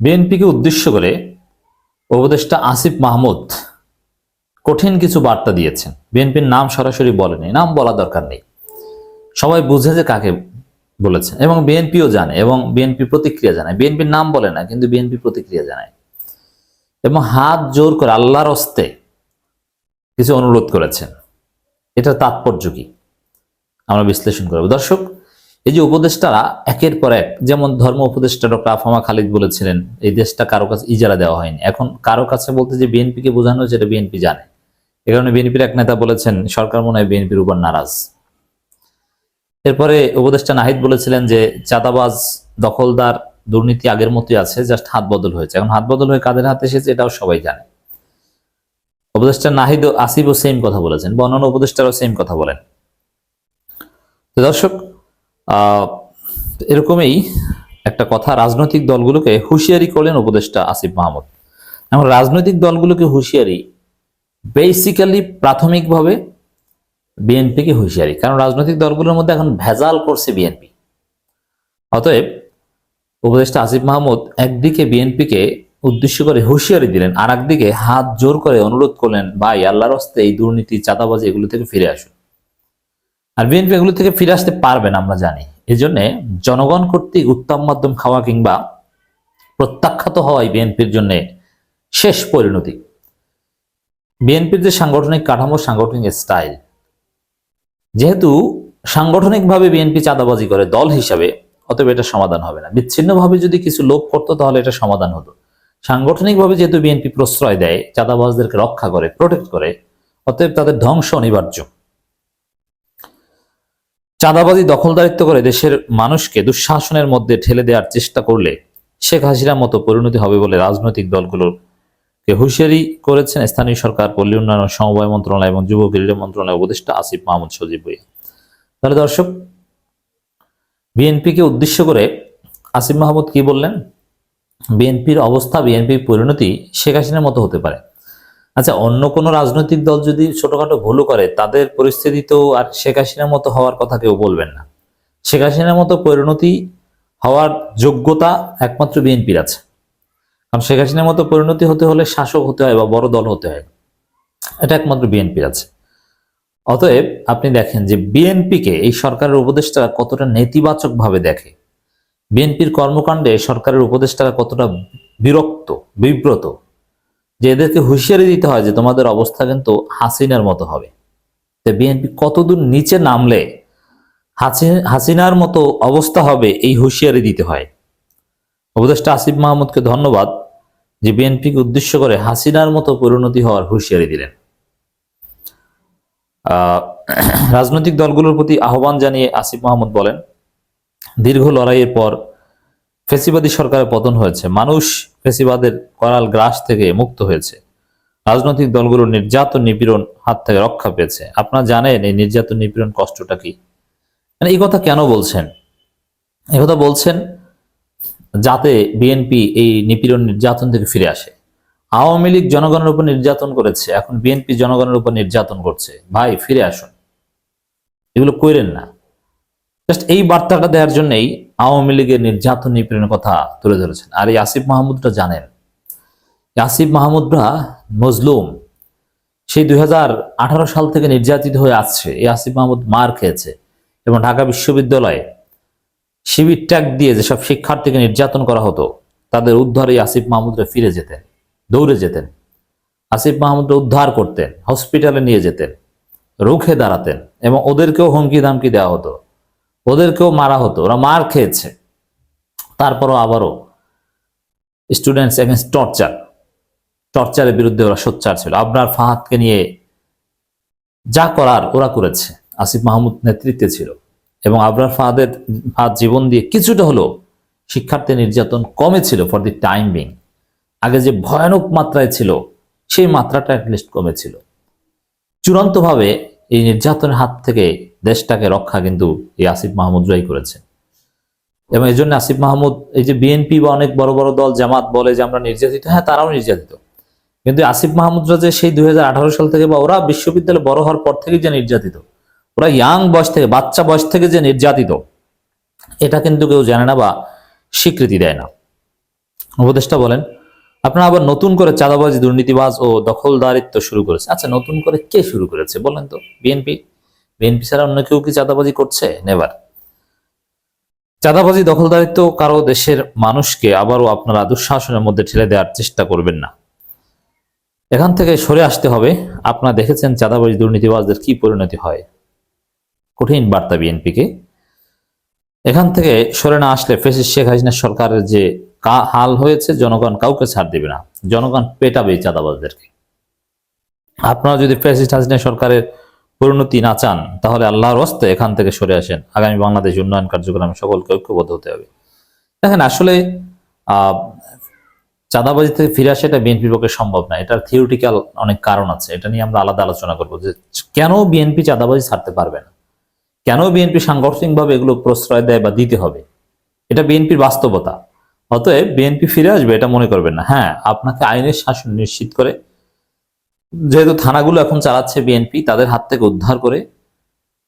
বিএনপিকে উদ্দেশ্য করে উপদেষ্টা আসিফ মাহমুদ কঠিন কিছু বার্তা দিয়েছেন। বিএনপির নাম সরাসরি বলেনি, নাম বলা দরকার নেই। সবাই বুঝে যে কাকে বলেছেন এবং বিএনপিও জানে এবং বিএনপি প্রতিক্রিয়া জানায়। বিএনপির নাম বলে না, কিন্তু বিএনপি প্রতিক্রিয়া জানায়। এবং হাত জোর করে আল্লাহর অস্তে কিছু অনুরোধ করেছেন। এটার তাৎপর্য কি? আমরা বিশ্লেষণ করব। দর্শক এই যে উপদেষ্টারা একের পর এক, যেমন ধর্ম উপদেষ্টা ডক্টর আফামা খালিদ বলেছিলেন, এই দেশটা কারও কাছে ইজারা দেওয়া হয়নি। এখন কারও কাছে বলতে যে বিএনপিকে বোঝানো হয়েছে, এটা বিএনপি জানে। এ কারণে বিএনপির এক নেতা বলেছেন, সরকার মনে হয় বিএনপির উপর নারাজ। এরপরে উপদেষ্টা নাহিদ বলেছিলেন যে, চাঁদাবাজ, দখলদার দুর্নীতি আগের মতোই আছে, জাস্ট হাত বদল হয়েছে। এখন হাত বদল হয়ে কাদের হাতে এসেছে, এটাও সবাই জানে। উপদেষ্টা নাহিদ ও আসিফও সেম কথা বলেছেন বা অন্যান্য উপদেষ্টারাও সেম কথা বলেন। দর্শক এরকমই একটা কথা, রাজনৈতিক দলগুলোকে হুঁশিয়ারি করলেন উপদেষ্টা আসিফ মাহমুদ। এখন রাজনৈতিক দলগুলোকে হুঁশিয়ারি বেসিক্যালি প্রাথমিকভাবে বিএনপিকে হুঁশিয়ারি, কারণ রাজনৈতিক দলগুলোর মধ্যে এখন ভেজাল করছে বিএনপি। অতএব উপদেষ্টা আসিফ মাহমুদ একদিকে বিএনপিকে উদ্দেশ্য করে হুঁশিয়ারি দিলেন আর একদিকে হাত জোর করে অনুরোধ করলেন, ভাই, আল্লাহর হস্তে এই দুর্নীতি, চাঁদাবাজি এগুলো থেকে ফিরে আসুন। আর বিএনপি এগুলো থেকে ফিরে আসতে পারবেন আমরা জানি। এই জন্যে জনগণ কর্তৃক উত্তম মাধ্যম খাওয়া কিংবা প্রত্যাখ্যাত হওয়াই বিএনপির জন্য শেষ পরিণতি। বিএনপির যে সাংগঠনিক কাঠামো, সাংগঠনিক স্টাইল, যেহেতু সাংগঠনিকভাবে বিএনপি চাঁদাবাজি করে দল হিসাবে, অতএব এটা সমাধান হবে না। বিচ্ছিন্নভাবে যদি কিছু লোক করতো, তাহলে এটা সমাধান হতো। সাংগঠনিকভাবে যেহেতু বিএনপি প্রশ্রয় দেয়, চাঁদাবাজদেরকে রক্ষা করে প্রোটেক্ট করে, অতএব তাদের ধ্বংস অনিবার্য। চাঁদাবাজি দখলদারিত্ব করে দেশের মানুষকে দুঃশাসনের মধ্যে ঠেলে দেওয়ার চেষ্টা করলে শেখ হাসিনার মতো পরিণতি হবে বলে রাজনৈতিক দলগুলোকে হুঁশিয়ারি করেছেন স্থানীয় সরকার, পল্লী উন্নয়ন সমবায় মন্ত্রণালয় এবং যুব ক্রীড়া মন্ত্রণালয় উপদেষ্টা আসিফ মাহমুদ সজীব ভুইয়া। তাহলে দর্শক, বিএনপিকে উদ্দেশ্য করে আসিফ মাহমুদ কি বললেন? বিএনপির অবস্থা, বিএনপির পরিণতি শেখ হাসিনার মতো হতে পারে। আচ্ছা অন্য কোনো রাজনৈতিক দল যদি ছোটখাটো ভুলও করে, তাদের পরিস্থিতি তো আর শেখ হাসিনার মতো হওয়ার কথা কেউ বলবেন না। শেখ হাসিনার মতো পরিণতি হওয়ার যোগ্যতা একমাত্র বিএনপির আছে। কারণ শেখ হাসিনার মতো পরিণতি হতে হলে শাসক হতে হয় বা বড় দল হতে হয়, এটা একমাত্র বিএনপির আছে। অতএব আপনি দেখেন যে বিএনপিকে, এই সরকারের উপদেষ্টারা কতটা নেতিবাচক ভাবে দেখে। বিএনপির কর্মকাণ্ডে সরকারের উপদেষ্টারা কতটা বিরক্ত, বিব্রত। যে এদেরকে হুঁশিয়ারি দিতে হয় যে তোমাদের অবস্থা কিন্তু হাসিনার মতো হবে। তো বিএনপি কতদূর নিচে নামলে হাসি- হাসিনার মতো অবস্থা হবে এই হুঁশিয়ারি দিতে হয়? উপদেষ্টা আসিফ মাহমুদকে ধন্যবাদ যে বিএনপিকে উদ্দেশ্য করে হাসিনার মতো পরিণতি হওয়ার হুঁশিয়ারি দিলেন। রাজনৈতিক দলগুলোর প্রতি আহ্বান জানিয়ে আসিফ মাহমুদ বলেন, দীর্ঘ লড়াইয়ের পর ফেসিবাদী সরকারের পতন হয়েছে। মানুষ ফেসিবাদের করাল গ্রাস থেকে মুক্ত হয়েছে। রাজনৈতিক দলগুলোর নির্যাতন, নিপীড়ন হাত থেকে রক্ষা পেয়েছে। আপনারা জানেন এই নির্যাতন, নিপীড়ন কষ্টটা কি? মানে এই কথা কেন বলছেন? এই কথা বলছেন যাতে বিএনপি এই নিপীড়ন, নির্যাতন থেকে ফিরে আসে। আওয়ামী লীগ জনগণের উপর নির্যাতন করেছে। এখন বিএনপি জনগণের উপর নির্যাতন করছে। ভাই, ফিরে আসুন। এগুলো কইরেন না। জাস্ট এই বার্তাটা দেওয়ার জন্যই আওয়ামী লীগের নির্যাতন নিপীড়নের কথা তুলে ধরেছেন। আর এই আসিফ মাহমুদরা জানেন আসিফ মাহমুদরা মজলুম, সেই দুই হাজার আঠারো সাল থেকে নির্যাতিত হয়ে আসছে। এই আসিফ মাহমুদ মার খেয়েছে এবং ঢাকা বিশ্ববিদ্যালয়ে শিবির ট্যাগ দিয়ে যেসব শিক্ষার্থীকে নির্যাতন করা হতো, তাদের উদ্ধারে আসিফ মাহমুদরা ফিরে যেতেন, দৌড়ে যেতেন। আসিফ মাহমুদরা উদ্ধার করতেন, হসপিটালে নিয়ে যেতেন, রুখে দাঁড়াতেন এবং ওদেরকেও হুমকি ধামকি দেওয়া হতো। ওদেরকেও মারা হতো, ওরা মার খেয়েছে। তারপরও আবারও স্টুডেন্টস এগেনস্ট টর্চার টর্চারের বিরুদ্ধে ওরা সোচ্চার ছিল। আবরার ফাহাদকে নিয়ে যা করার ওরা করেছে, আসিফ মাহমুদ নেতৃত্বে ছিল। এবং আবরার ফাহাদের, ফাহাদ জীবন দিয়ে কিছুটা হলেও শিক্ষার্থী নির্যাতন কমেছিল ফর দি টাইম বিং আগে যে ভয়ানক মাত্রায় ছিল, সেই মাত্রাটা অ্যাটলিস্ট কমেছিল চূড়ান্তভাবে এই নির্যাতনের হাত থেকে দেশটাকে রক্ষা কিন্তু এই আসিফ মাহমুদরাই করেছে। এবং এই জন্য আসিফ মাহমুদ, এই যে বিএনপি বা অনেক বড় বড় দল, জামাত বলে যে আমরা নির্যাতিত হ্যাঁ তারাও নির্যাতিত। কিন্তু আসিফ মাহমুদরা যে সেই দুই হাজার আঠারো সাল থেকে বা ওরা বিশ্ববিদ্যালয়ে বড় হওয়ার পর থেকে যে নির্যাতিত, ওরা ইয়াং বয়স থেকে, বাচ্চা বয়স থেকে যে নির্যাতিত, এটা কিন্তু কেউ জানে না বা স্বীকৃতি দেয় না। উপদেষ্টা বলেন আপনারা আবার নতুন করে চাঁদাবাজি, দুর্নীতিবাজ ও দখলদারিত্ব শুরু করেছে। আচ্ছা নতুন করে কে শুরু করেছে বলেন তো? বিএনপি? বিএনপি ছাড়া অন্য কেউ কি চাঁদাবাজি করছে? নেবার চাঁদাবাজি, দখলদারিত্ব কারও দেশের মানুষকে আবারও আপনারা দুঃশাসনের মধ্যে ঠেলে দেওয়ার চেষ্টা করবেন না। এখান থেকে সরে আসতে হবে। আপনারা দেখেছেন চাঁদাবাজি, দুর্নীতিবাজদের কি পরিণতি হয়? কঠিন বার্তা বিএনপিকে। এখান থেকে সরে না আসলে ফেসিস শেখ হাসিনা সরকারের যে হাল হয়েছে, জনগণ কাউকে ছাড় দেবে না। জনগণ পেটাবে এই চাঁদাবাজদেরকে। আপনারা যদি ফেসিস হাসিনা সরকারের পরিণতি না চান, তাহলে আল্লাহর হস্তে এখান থেকে সরে আসেন। আগামী বাংলাদেশ উন্নয়ন কার্যক্রমে সকলকে ঐক্যবদ্ধ হতে হবে। দেখেন, আসলে চাঁদাবাজি থেকে ফিরে আসা এটা বিএনপির পক্ষে সম্ভব না। এটার থিওরিটিক্যাল অনেক কারণ আছে। এটা নিয়ে আমরা আলাদা আলোচনা করব যে কেন বিএনপি চাঁদাবাজি ছাড়তে পারবে না? কেন বিএনপি সাংগঠনিকভাবে এগুলো প্রশ্রয় দেয় বা দিতে হবে? এটা বিএনপির বাস্তবতা। অতএব বিএনপি ফিরে আসবে, এটা মনে করবেন না। হ্যাঁ আপনাকে আইনের শাসন নিশ্চিত করে, যেহেতু থানাগুলো এখন চালাচ্ছে বিএনপি তাদের হাত থেকে উদ্ধার করে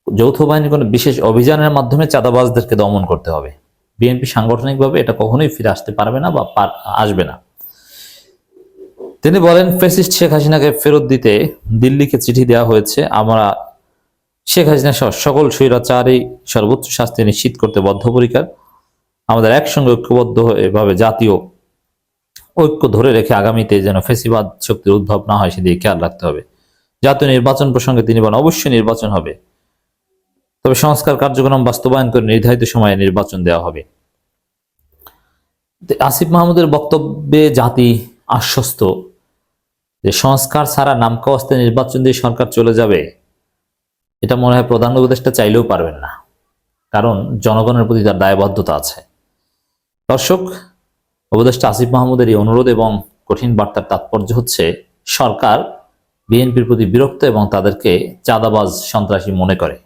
যৌথ বাহিনীর কোনো বিশেষ অভিযানের মাধ্যমে চাঁদাবাজদেরকে দমন করতে হবে। বিএনপি সাংগঠনিকভাবে এটা কখনোই ফিরে আসতে পারবে না বা আসবে না। তিনি বলেন ফেসিস্ট শেখ হাসিনাকে ফেরত দিতে দিল্লিকে চিঠি দেওয়া হয়েছে। আমরা শেখ হাসিনা সহ সকল স্বৈরাচারই সর্বোচ্চ শাস্তি নিশ্চিত করতে বদ্ধপরিকর। আমাদের একসঙ্গে ঐক্যবদ্ধ হয়ে এভাবে জাতীয় ঐক্য ধরে রেখে আগামীতে যেন ফেসিবাদ শক্তির উদ্ভব না হয়, সেদিকে খেয়াল রাখতে হবে। জাতীয় নির্বাচন প্রসঙ্গে তিনি বলেন, অবশ্যই নির্বাচন হবে। তবে সংস্কার কার্যক্রম বাস্তবায়ন করে নির্ধারিত সময়ে নির্বাচন দেওয়া হবে। আসিফ মাহমুদের বক্তব্যে জাতি আশ্বস্ত যে সংস্কার ছাড়া নামকাওয়াস্তে নির্বাচন দিয়ে সরকার চলে যাবে, এটা মনে হয় প্রধান উপদেষ্টা চাইলেও পারবেন না। কারণ জনগণের প্রতি তার দায়বদ্ধতা আছে। দর্শক, উপদেষ্টা আসিফ মাহমুদের এই অনুরোধ এবং কঠিন বার্তার তাৎপর্য হচ্ছে, সরকার বিএনপির প্রতি বিরক্ত এবং তাদেরকে চাঁদাবাজ সন্ত্রাসী মনে করে।